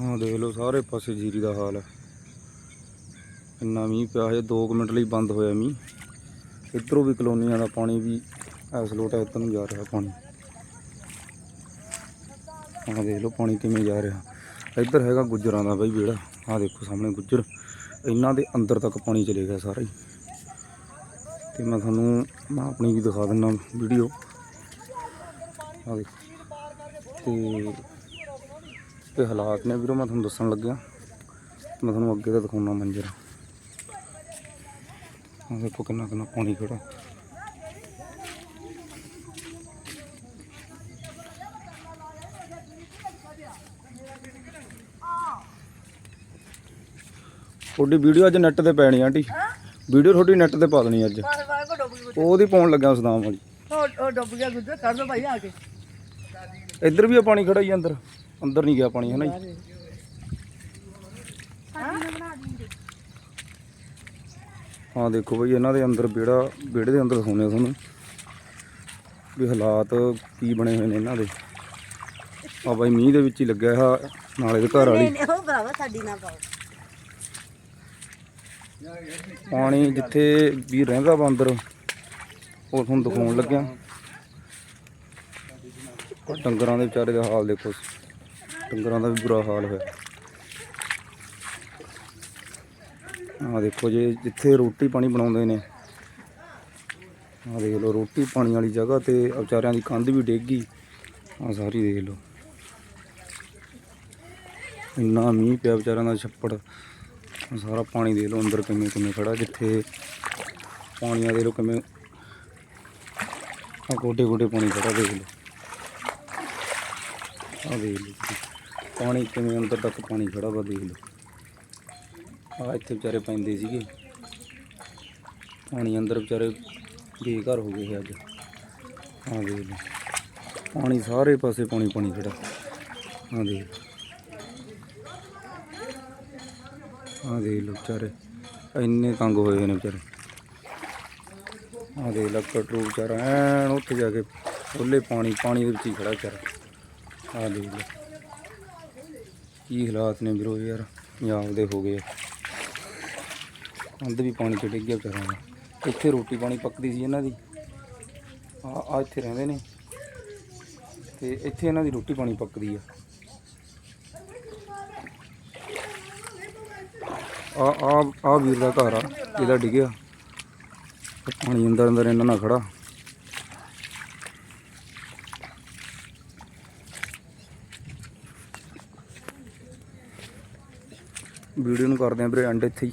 ਆਹ ਦੇਖ ਲਓ, ਸਾਰੇ ਪਾਸੇ ਜੀਰੀ ਦਾ ਹਾਲ ਹੈ ਇੰਨਾ ਮੀਂਹ ਪਿਆ ਹੈ 2 ਮਿੰਟ ਲਈ ਬੰਦ ਹੋਇਆ ਮੀਂਹ। ਇੱਧਰੋਂ ਵੀ ਕਲੋਨੀਆਂ ਦਾ ਪਾਣੀ ਵੀ ਐਸ ਲੋਟ ਇੱਧਰ ਨੂੰ ਜਾ ਰਿਹਾ ਪਾਣੀ। ਆਹ ਦੇਖ ਲਓ ਪਾਣੀ ਕਿਵੇਂ ਜਾ ਰਿਹਾ। ਇੱਧਰ ਹੈਗਾ ਗੁੱਜਰਾਂ ਦਾ ਬਈ ਵਿਹੜਾ। ਆਹ ਦੇਖੋ ਸਾਹਮਣੇ ਗੁੱਜਰ। ਇਹਨਾਂ ਦੇ ਅੰਦਰ ਤੱਕ ਪਾਣੀ ਚਲੇ ਗਿਆ ਸਾਰਾ ਹੀ। ਤੇ ਮੈਂ ਤੁਹਾਨੂੰ, ਮੈਂ ਆਪਣੀ ਵੀ ਦਿਖਾ ਦਿੰਦਾ ਵੀਡੀਓ। ਆਹ ਦੇਖੋ। ਤੇ ਤੇ ਹਾਲਾਤ ਨੇ ਵੀਰੋ ਮੈਂ ਤੁਹਾਨੂੰ ਦੱਸਣ ਲੱਗਿਆ। ਮੈਂ ਤੁਹਾਨੂੰ ਅੱਗੇ ਦਾ ਦਿਖਾਉਣਾ ਮੰਜ਼ਰ ਆਹ ਦੇਖੋ ਕਿੰਨਾ ਕਿੰਨਾ ਪਾਣੀ ਖੜਾ ਤੁਹਾਡੀ ਵੀਡੀਓ ਅੱਜ ਨੈਟ ਤੇ ਪੈਣੀ ਆ ਆਂਟੀ। ਵੀਡੀਓ ਤੁਹਾਡੀ ਨੈਟ ਤੇ ਪਾ ਦੇਣੀ ਅੱਜ। ਉਹਦੀ ਪਾਉਣ ਲੱਗਾ ਸਦਾਮ ਵਾਲੀ। ਉਹ ਡੁੱਬ ਗਿਆ ਗੁੱਦਰ ਕਰ ਲੋ ਭਾਈ ਆ ਕੇ। ਇੱਧਰ ਵੀ ਆ ਪਾਣੀ ਖੜਾ ਹੀ ਆ ਅੰਦਰ। ਅੰਦਰ ਨਹੀਂ ਗਿਆ ਪਾਣੀ ਹੈ ਨਾ ਜੀ? ਹਾਂ ਦੇਖੋ ਬਈ ਇਹਨਾਂ ਦੇ ਅੰਦਰ ਵਿਹੜਾ ਵਿਹੜੇ ਦੇ ਅੰਦਰ ਆ ਤੁਹਾਨੂੰ। ਵੀ ਹਾਲਾਤ ਕੀ ਬਣੇ ਹੋਏ ਨੇ ਇਹਨਾਂ ਦੇ। ਆ ਬਾਈ ਮੀਂਹ ਦੇ ਵਿੱਚ ਹੀ ਲੱਗਿਆ ਆ ਨਾਲੇ ਦੇ ਘਰ ਵਾਲੀ। ਉਹ ਭਰਾਵਾ ਸਾਡੀ ਨਾ ਪਾਓ। ਪਾਣੀ ਜਿੱਥੇ ਵੀ ਰਹਿੰਦਾ ਵਾ ਅੰਦਰ ਉਹ ਤੁਹਾਨੂੰ ਦਿਖਾਉਣ ਲੱਗਿਆ। ਡੰਗਰਾਂ ਦੇ ਵਿਚਾਰੇ ਦਾ ਹਾਲ ਦੇਖੋ। ਡੰਗਰਾਂ ਦਾ ਵੀ ਬੁਰਾ ਹਾਲ ਹੋਇਆ। ਆ ਦੇਖੋ ਜੇ, ਜਿੱਥੇ ਰੋਟੀ ਪਾਣੀ ਬਣਾਉਂਦੇ ਨੇ ਆ ਦੇਖ ਲਓ, ਰੋਟੀ ਪਾਣੀ ਵਾਲੀ ਜਗ੍ਹਾ ਤੇ ਵਿਚਾਰਿਆਂ ਦੀ ਕੰਧ ਵੀ ਡਿੱਗ ਗਈ। ਆ ਸਾਰੀ ਦੇਖ ਲਓ। ਇੰਨਾ ਮੀਂਹ ਪਿਆ ਵਿਚਾਰਿਆਂ ਦਾ ਛੱਪੜ। ਸਾਰਾ ਪਾਣੀ ਦੇ ਲਓ ਅੰਦਰ ਕਿਵੇਂ ਕਿਵੇਂ ਖੜਾ ਜਿੱਥੇ ਪਾਣੀਆਂ ਦੇ ਲਓ ਕਿਵੇਂ ਆ ਗੋਡੇ ਗੋਡੇ ਪਾਣੀ ਖੜਾ ਦੇਖ ਲਓ। ਆ ਦੇਖ ਲਓ। ਪਾਣੀ ਕਿਵੇਂ ਅੰਦਰ ਤੱਕ ਪਾਣੀ ਖੜਾ ਵਾ ਦੇਖ ਲਓ। ਆ ਇੱਥੇ ਵਿਚਾਰੇ ਪੈਂਦੇ ਸੀਗੇ। ਪਾਣੀ ਅੰਦਰ ਵਿਚਾਰੇ ਬੇਘਰ ਹੋ ਗਏ ਅੱਜ। ਆ ਦੇਖ ਲਓ। ਪਾਣੀ ਸਾਰੇ ਪਾਸੇ ਪਾਣੀ ਪਾਣੀ ਖੜਾ। ਆ ਦੇਖ ਲਓ। ਆ ਦੇਖ ਲਓ ਵਿਚਾਰੇ। ਇੰਨੇ ਤੰਗ ਹੋਏ ਹੋਏ ਨੇ ਵਿਚਾਰੇ। ਆ ਦੇਖ ਲਓ ਕਟਰੂ ਵਿਚਾਰਾ ਐਨ ਉੱਥੇ ਜਾ ਕੇ ਖੁੱਲੇ ਪਾਣੀ ਪਾਣੀ ਦੇ ਵਿੱਚ ਹੀ ਖੜਾ ਵਿਚਾਰਾ। ਆ ਦੇਖ ਲਓ। ਕੀ ਹਾਲਾਤ ਨੇ ਵੀਰੋ ਯਾਰ? ਪੰਜਾਬ ਦੇ ਹੋ ਗਏ। ਅੰਦ ਵੀ ਪਾਣੀ ਚ ਡਿੱਗ ਗਿਆ ਵਿਚਾਰਾ। ਦਾ ਇੱਥੇ ਰੋਟੀ ਪਾਣੀ ਪੱਕਦੀ ਸੀ ਇਹਨਾਂ ਦੀ। ਆ ਆ ਇੱਥੇ ਰਹਿੰਦੇ ਨੇ। ਤੇ ਇੱਥੇ ਇਹਨਾਂ ਦੀ ਰੋਟੀ ਪਾਣੀ ਪੱਕਦੀ ਆ। ਆ ਆ ਆ ਵੀਰ ਦਾ ਘਰ ਆ। ਇਹਦਾ ਡਿੱਗਿਆ। ਪਾਣੀ ਅੰਦਰ ਅੰਦਰ ਇਹਨਾਂ ਨਾਲ ਖੜਾ ਵੀਡੀਓ ਨੂੰ ਕਰਦੇ ਆਂ ਵੀਰੇ ਐਂਡ ਇੱਥੇ ਹੀ।